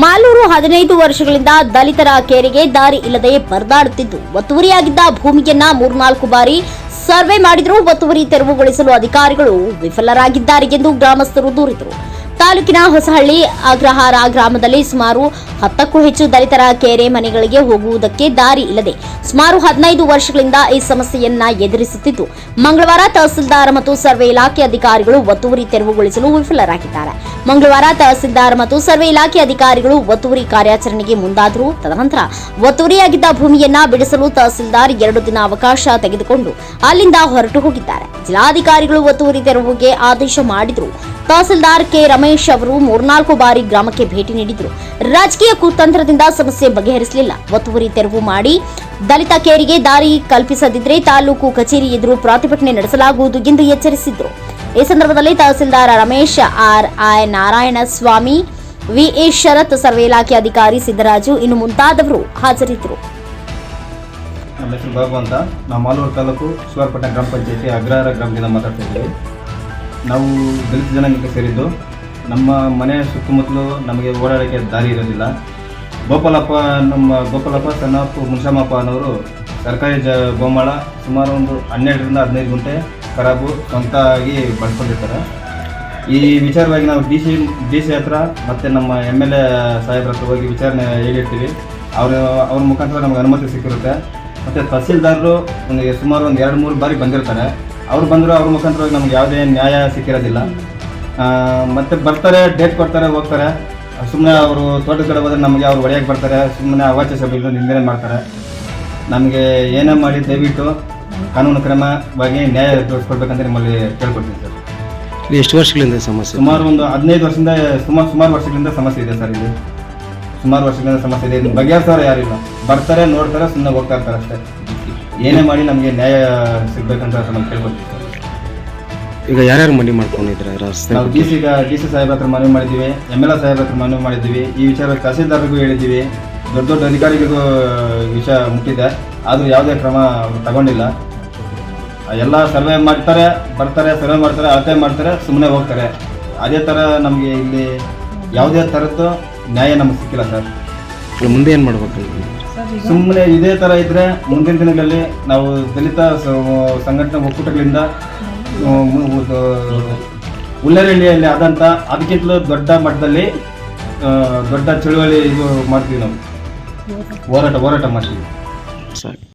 ಮಾಲೂರು ಹದಿನೈದು ವರ್ಷಗಳಿಂದ ದಲಿತರ ಕೇರಿಗೆ ದಾರಿ ಇಲ್ಲದೆ ಪರದಾಡುತ್ತಿದ್ದು, ಒತ್ತುವರಿಯಾಗಿದ್ದ ಭೂಮಿಯನ್ನ ಮೂರ್ನಾಲ್ಕು ಬಾರಿ ಸರ್ವೆ ಮಾಡಿದರೂ ಒತ್ತುವರಿ ತೆರವುಗೊಳಿಸಲು ಅಧಿಕಾರಿಗಳು ವಿಫಲರಾಗಿದ್ದಾರೆ ಎಂದು ಗ್ರಾಮಸ್ಥರು ದೂರಿದರು. ತಾಲೂಕಿನ ಹೊಸಹಳ್ಳಿ ಅಗ್ರಹಾರ ಗ್ರಾಮದಲ್ಲಿ ಸುಮಾರು ಹತ್ತಕ್ಕೂ ಹೆಚ್ಚು ದಲಿತರ ಕೆರೆ ಮನೆಗಳಿಗೆ ಹೋಗುವುದಕ್ಕೆ ದಾರಿ ಇಲ್ಲದೆ ಸುಮಾರು ಹದಿನೈದು ವರ್ಷಗಳಿಂದ ಈ ಸಮಸ್ಯೆಯನ್ನ ಎದುರಿಸುತ್ತಿದ್ದು, ಮಂಗಳವಾರ ತಹಸೀಲ್ದಾರ್ ಮತ್ತು ಸರ್ವೆ ಇಲಾಖೆ ಅಧಿಕಾರಿಗಳು ಒತ್ತುವರಿ ತೆರವುಗೊಳಿಸಲು ವಿಫಲರಾಗಿದ್ದಾರೆ. ಮಂಗಳವಾರ ತಹಸೀಲ್ದಾರ್ ಮತ್ತು ಸರ್ವೆ ಇಲಾಖೆ ಅಧಿಕಾರಿಗಳು ಒತ್ತುವರಿ ಕಾರ್ಯಾಚರಣೆಗೆ ಮುಂದಾದರೂ, ತದನಂತರ ಒತ್ತುವರಿಯಾಗಿದ್ದ ಭೂಮಿಯನ್ನ ಬಿಡಿಸಲು ತಹಸೀಲ್ದಾರ್ ಎರಡು ದಿನ ಅವಕಾಶ ತೆಗೆದುಕೊಂಡು ಅಲ್ಲಿಂದ ಹೊರಟು ಹೋಗಿದ್ದಾರೆ. ಜಿಲ್ಲಾಧಿಕಾರಿಗಳು ಒತ್ತುವರಿ ತೆರವುಗೆ ಆದೇಶ ಮಾಡಿದ್ರು. ತಹಸೀಲ್ದಾರ್ ಕೆ ರಮೇಶ್ ಅವರು ಮೂರ್ನಾಲ್ಕು ಬಾರಿ ಗ್ರಾಮಕ್ಕೆ ಭೇಟಿ ನೀಡಿದ್ರು. ರಾಜಕೀಯ ಕುತಂತ್ರದಿಂದ ಸಮಸ್ಯೆ ಬಗೆಹರಿಸಲಿಲ್ಲ. ಒತ್ತುವರಿ ತೆರವು ಮಾಡಿ ದಲಿತ ಕೇರಿಗೆ ದಾರಿ ಕಲ್ಪಿಸದಿದ್ರೆ ತಾಲೂಕು ಕಚೇರಿ ಎದುರು ಪ್ರತಿಭಟನೆ ನಡೆಸಲಾಗುವುದು ಎಂದು ಎಚ್ಚರಿಸಿದ್ರು. ಈ ಸಂದರ್ಭದಲ್ಲಿ tahsildar Ramesh R I Narayana Swamy VA Sharath, survey ಇಲಾಖೆ ಅಧಿಕಾರಿ ಸಿದ್ದರಾಜು ಇನ್ನು ಮುಂತಾದವರು ಹಾಜರಿದ್ದರು. ನಮ್ಮ ಹೆಸರು ನಾವು ಮಾಲೂರು ಗ್ರಾಮ ಪಂಚಾಯತಿ ಅಗ್ರಹಾರ ಗ್ರಾಮದಿಂದ ಮಾತಾಡ್ತಾ ಇದ್ದೀವಿ. ನಾವು ದಲಿತ ಜನಾಂಗಕ್ಕೆ ಸೇರಿದ್ದು ನಮ್ಮ ಮನೆ ಸುತ್ತಮುತ್ತಲು ನಮಗೆ ಓಡಾಡೋಕ್ಕೆ ದಾರಿ ಇರೋದಿಲ್ಲ. ಗೋಪಾಲಪ್ಪ ನಮ್ಮ ಗೋಪಾಲಪ್ಪ, ಸಣ್ಣಪ್ಪ, ಮುನ್ಸಮ್ಮಪ್ಪ ಅನ್ನೋರು ಸರ್ಕಾರಿ ಜ ಗೋಮಾಳ ಸುಮಾರು ಒಂದು ಹನ್ನೆರಡರಿಂದ ಹದಿನೈದು ಗುಂಟೆ ಖರಾಬು ಸ್ವಂತಾಗಿ ಬಳಸ್ಕೊಂಡಿರ್ತಾರೆ. ಈ ವಿಚಾರವಾಗಿ ನಾವು ಡಿ ಸಿ ಡಿ ಸಿ ಹತ್ರ ಮತ್ತು ನಮ್ಮ ಎಂ ಎಲ್ ಎ ಸಾಹೇಬ್ರ ಹತ್ರ ಹೋಗಿ ವಿಚಾರಣೆ ಹೇಳಿರ್ತೀವಿ. ಅವರು, ಅವ್ರ ಮುಖಾಂತರ ನಮಗೆ ಅನುಮತಿ ಸಿಕ್ಕಿರುತ್ತೆ. ಮತ್ತು ತಹಸೀಲ್ದಾರರು ನಮಗೆ ಸುಮಾರು ಒಂದು ಎರಡು ಮೂರು ಬಾರಿ ಬಂದಿರ್ತಾರೆ. ಅವ್ರು ಬಂದರೂ ಅವ್ರ ಮುಖಾಂತರವಾಗಿ ನಮ್ಗೆ ಯಾವುದೇ ನ್ಯಾಯ ಸಿಕ್ಕಿರೋದಿಲ್ಲ. ಮತ್ತೆ ಬರ್ತಾರೆ ಡೇಟ್ ಕೊಡ್ತಾರೆ ಹೋಗ್ತಾರೆ. ಸುಮ್ಮನೆ ಅವರು ತೋಟದ ಕಡೆ ಹೋದ್ರೆ ನಮಗೆ ಅವ್ರು ಹೊಡೆಯಕ್ಕೆ ಬರ್ತಾರೆ. ಸುಮ್ಮನೆ ಅವಾಚ್ಯ ಸಭೆಯಿಂದ ನಿಂದನೆ ಮಾಡ್ತಾರೆ. ನಮಗೆ ಏನೇ ಮಾಡಿ ದಯವಿಟ್ಟು ಕಾನೂನು ಕ್ರಮವಾಗಿ ನ್ಯಾಯ ತೋರಿಸ್ಕೊಡ್ಬೇಕಂತ ನಿಮ್ಮಲ್ಲಿ ಕೇಳ್ಕೊಡ್ತೀನಿ ಸರ್. ಇದು ಎಷ್ಟು ವರ್ಷಗಳಿಂದ ಸಮಸ್ಯೆ? ಸುಮಾರು ಒಂದು ಹದಿನೈದು ವರ್ಷದಿಂದ ಸುಮಾರು ಸುಮಾರು ವರ್ಷಗಳಿಂದ ಸಮಸ್ಯೆ ಇದೆ ಸರ್ ಇಲ್ಲಿ. ಸುಮಾರು ವರ್ಷಗಳಿಂದ ಸಮಸ್ಯೆ ಇದೆ. ಇದನ್ನು ಬಗೆಹರಿಸೋರು ಯಾರಿಲ್ಲ ಬರ್ತಾರೆ ನೋಡ್ತಾರೆ ಸುಮ್ಮನೆ ಹೋಗ್ತಾ ಇರ್ತಾರೆ ಅಷ್ಟೇ. ಏನೇ ಮಾಡಿ ನಮಗೆ ನ್ಯಾಯ ಸಿಗಬೇಕಂತ ನಮ್ಗೆ ಕೇಳ್ಕೊಡ್ತೀವಿ ಸರ್. ಈಗ ಯಾರ್ಯಾರು ಮನವಿ ಮಾಡ್ಕೊಂಡಿದ್ರೆ ರಸ್ತೆ ನಾವು ಡಿ ಸಿ ಡಿ ಸಿ ಸಾಹೇಬ್ ಹತ್ರ ಮನವಿ ಮಾಡಿದ್ದೀವಿ ಎಂ ಎಲ್ ಎ ಸಾಹೇಬ್ ಹತ್ರ ಮನವಿ ಮಾಡಿದ್ದೀವಿ ಈ ವಿಚಾರ ತಹಸೀಲ್ದಾರ್ಗೂ ಹೇಳಿದ್ದೀವಿ. ದೊಡ್ಡ ದೊಡ್ಡ ಅಧಿಕಾರಿಗಳಿಗೂ ವಿಷಯ ಮುಟ್ಟಿದೆ. ಆದರೂ ಯಾವುದೇ ಕ್ರಮ ಅವರು ತಗೊಂಡಿಲ್ಲ. ಎಲ್ಲ ಸರ್ವೆ ಮಾಡ್ತಾರೆ ಬರ್ತಾರೆ ಸರ್ವೆ ಮಾಡ್ತಾರೆ ಅಳತೆ ಮಾಡ್ತಾರೆ ಸುಮ್ಮನೆ ಹೋಗ್ತಾರೆ. ಅದೇ ಥರ ನಮಗೆ ಇಲ್ಲಿ ಯಾವುದೇ ಥರದ್ದು ನ್ಯಾಯ ನಮಗೆ ಸಿಕ್ಕಿಲ್ಲ ಸರ್. ಮುಂದೆ ಏನು ಮಾಡ್ಬೇಕು? ಸುಮ್ಮನೆ ಇದೇ ಥರ ಇದ್ದರೆ ಮುಂದಿನ ದಿನಗಳಲ್ಲಿ ನಾವು ದಲಿತ ಸಂಘಟನೆ ಒಕ್ಕೂಟಗಳಿಂದ ಉಳ್ಳರಳ್ಳಿಯಲ್ಲಿ ಆದಂಥ ಅದಕ್ಕಿಂತಲೂ ದೊಡ್ಡ ಮಟ್ಟದಲ್ಲಿ ದೊಡ್ಡ ಚಳುವಳಿ ಇದು ಮಾಡ್ತೀವಿ ನಾವು. ಹೋರಾಟ ಹೋರಾಟ ಮಾಡ್ತೀವಿ. ಸರಿ.